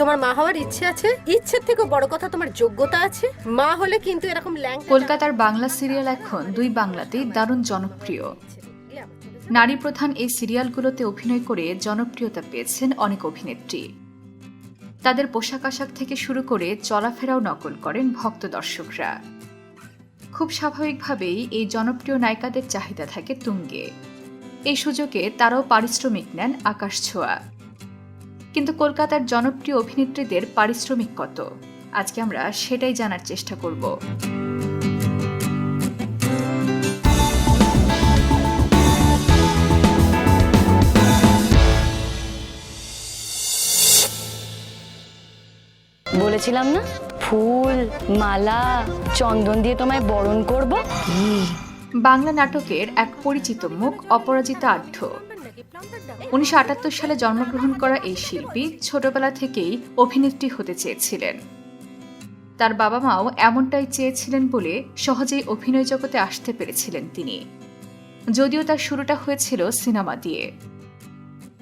তোমার মা হওয়ার ইচ্ছে আছে? ইচ্ছের থেকে বড় কথা তোমার যোগ্যতা আছে? মা হলে কিন্তু এরকম ল্যাংটা কলকাতার বাংলা সিরিয়াল এখন দুই বাংলাতেই দারুণ জনপ্রিয়। নারী প্রধান এই সিরিয়ালগুলোতে অভিনয় করে জনপ্রিয়তা পেয়েছেন অনেক অভিনেত্রী। তাদের পোশাক আশাক থেকে শুরু করে চলাফেরাও নকল করেন ভক্ত দর্শকরা। খুব স্বাভাবিকভাবেই এই জনপ্রিয় নায়িকাদের চাহিদা থাকে তুঙ্গে। এই সুযোগে তারাও পারিশ্রমিক নেন আকাশ ছোঁয়া। কিন্তু কলকাতার জনপ্রিয় অভিনেত্রীদের পারিশ্রমিক কত? আজকে আমরা সেটাই জানার চেষ্টা করব। বলেছিলাম না? ফুল মালা চন্দন দিয়ে তোমায় বরণ করব? বাংলা নাটকের এক পরিচিত মুখ অপরাজিতা আঢ্য উনিশশো আটাত্তর সালে জন্মগ্রহণ করা এই শিল্পী ছোটবেলা থেকেই অভিনেত্রী হতে চেয়েছিলেন। তার বাবা মাও এমনটাই চেয়েছিলেন বলে সহজেই অভিনয় জগতে আসতে পেরেছিলেন তিনি। যদিও তার শুরুটা হয়েছিল সিনেমা দিয়ে।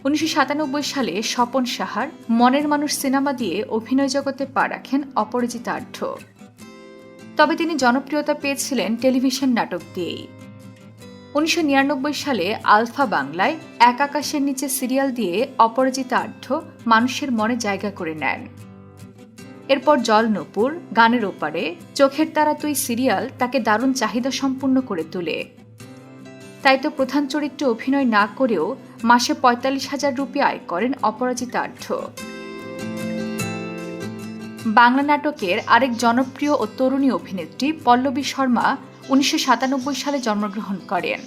উনিশশো সাতানব্বই সালে স্বপন সাহার মনের মানুষ সিনেমা দিয়ে অভিনয় জগতে পা রাখেন অপরাজিতা তবে তিনি জনপ্রিয়তা পেয়েছিলেন টেলিভিশন নাটক দিয়েই। উনিশশো নিরানব্বই সালে আলফা বাংলায় এক আকাশের নিচে সিরিয়াল দিয়ে অপরাজিতা আঢ্য মানুষের মনে জায়গা করে নেন। এরপর জল নপুর গানের ওপারে চোখের তারা তুই সিরিয়াল তাকে দারুণ চাহিদা সম্পূর্ণ করে তোলে। তাই তো প্রধান চরিত্রে অভিনয় না করেও মাসে পঁয়তাল্লিশ হাজার রুপি আয় করেন অপরাজিতা আঢ্য বাংলা নাটকের আরেক জনপ্রিয় ও তরুণী অভিনেত্রী পল্লবী শর্মা উনিশশো সাতানব্বই সালে জন্মগ্রহণ করেন।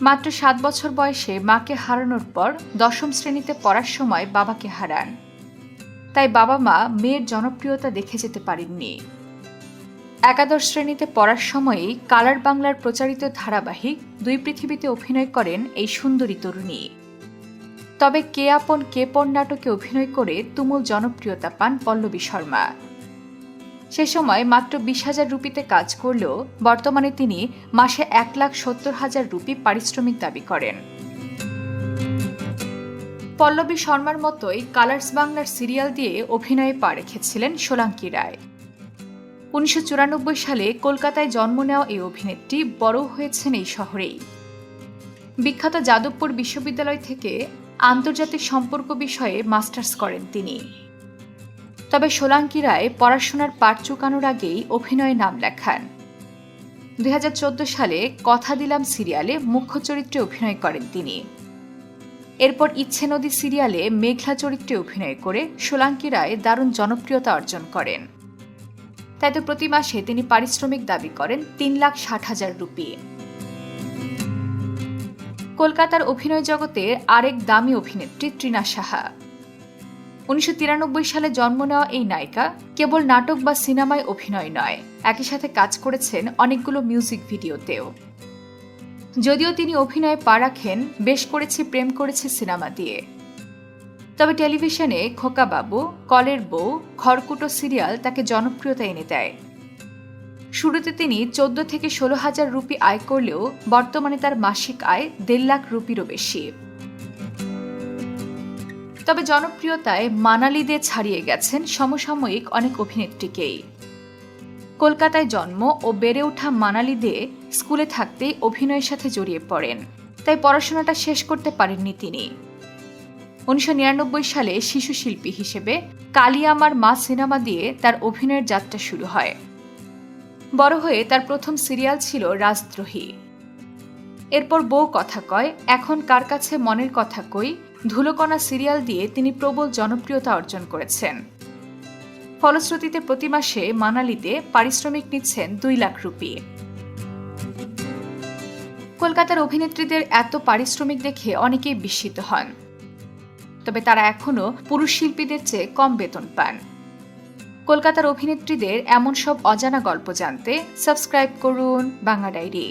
মাত্র সাত বছর বয়সে মাকে হারানোর পর দশম শ্রেণীতে পড়ার সময় বাবাকে হারান। তাই বাবা মা মেয়ের জনপ্রিয়তা দেখে যেতে পারেননি। একাদশ শ্রেণীতে পড়ার সময়েই কালার বাংলার প্রচারিত ধারাবাহিক দুই পৃথিবীতে অভিনয় করেন এই সুন্দরী তরুণী। তবে কে আপন কে পর নাটকে অভিনয় করে তুমুল জনপ্রিয়তা পান পল্লবী শর্মা। সে সময় মাত্র বিশ হাজার রুপিতে কাজ করলেও বর্তমানে তিনি মাসে এক লাখ সত্তর হাজার রুপি পারিশ্রমিক দাবি করেন। পল্লবী শর্মার মতোই কালার্স বাংলার সিরিয়াল দিয়ে অভিনয়ে পা রেখেছিলেন সোলাঙ্কি রায়। উনিশশো চুরানব্বই সালে কলকাতায় জন্ম নেওয়া এই অভিনেত্রী বড় হয়েছেন এই শহরেই। বিখ্যাত যাদবপুর বিশ্ববিদ্যালয় থেকে আন্তর্জাতিক সম্পর্ক বিষয়ে মাস্টার্স করেন তিনি। তবে সোলাঙ্কি রায় পড়াশোনার পাঠ চুকানোর আগেই অভিনয়ে নাম লেখান। দুই হাজার চোদ্দ সালে কথা দিলাম সিরিয়ালে মুখ্য চরিত্রে অভিনয় করেন তিনি। এরপর ইচ্ছে নদী সিরিয়ালে মেঘলা চরিত্রে অভিনয় করে সোলাঙ্কি রায় দারুণ জনপ্রিয়তা অর্জন করেন। তাই তো প্রতি মাসে তিনি পারিশ্রমিক দাবি করেন তিন লাখ ষাট হাজার রুপি। কলকাতার অভিনয় জগতের আরেক দামি অভিনেত্রী ত্রিনা সাহা। উনিশশো তিরানব্বই সালে জন্ম নেওয়া এই নায়িকা কেবল নাটক বা সিনেমায় অভিনয় নয়, একই সাথে কাজ করেছেন অনেকগুলো মিউজিক ভিডিওতেও। যদিও তিনি অভিনয়ে পা রাখেন, বেশ করেছি, প্রেম করেছি সিনেমা দিয়ে। তবে টেলিভিশনে খোকাবাবু কলের বউ, খড়কুটো সিরিয়াল তাকে জনপ্রিয়তা এনে দেয়। শুরুতে তিনি চোদ্দ থেকে ষোলো হাজার রুপি আয় করলেও বর্তমানে তার মাসিক আয় দেড় লাখ রুপিরও বেশি। তবে জনপ্রিয়তায় মানালিদের ছাড়িয়ে গেছেন সমসাময়িক অনেক অভিনেত্রীকেই। কলকাতায় জন্ম ও বেড়ে ওঠা মানালি দে স্কুলে থাকতেই অভিনয়ের সাথে জড়িয়ে পড়েন, তাই পড়াশোনাটা শেষ করতে পারেননি তিনি। উনিশশো নিরানব্বই সালে শিশু শিল্পী হিসেবে কালী আমার মা সিনেমা দিয়ে তার অভিনয়ের যাত্রা শুরু হয়। বড় হয়ে তার প্রথম সিরিয়াল ছিল রাজদ্রোহী। এরপর বউ কথা কয়, এখন কার কাছে মনের কথা কই? ধুলোকণা সিরিয়াল দিয়ে তিনি প্রবল জনপ্রিয়তা অর্জন করেছেন। ফলশ্রুতিতে প্রতি মাসে মানালিতে পারিশ্রমিক নিচ্ছেন দুই লাখ রুপি। কলকাতার অভিনেত্রীদের এত পারিশ্রমিক দেখে অনেকেই বিস্মিত হন। তবে তারা এখনও পুরুষ শিল্পীদের চেয়ে কম বেতন পান। কলকাতার অভিনেত্রীদের এমন সব অজানা গল্প জানতে সাবস্ক্রাইব করুন বাংলা ডায়েরি।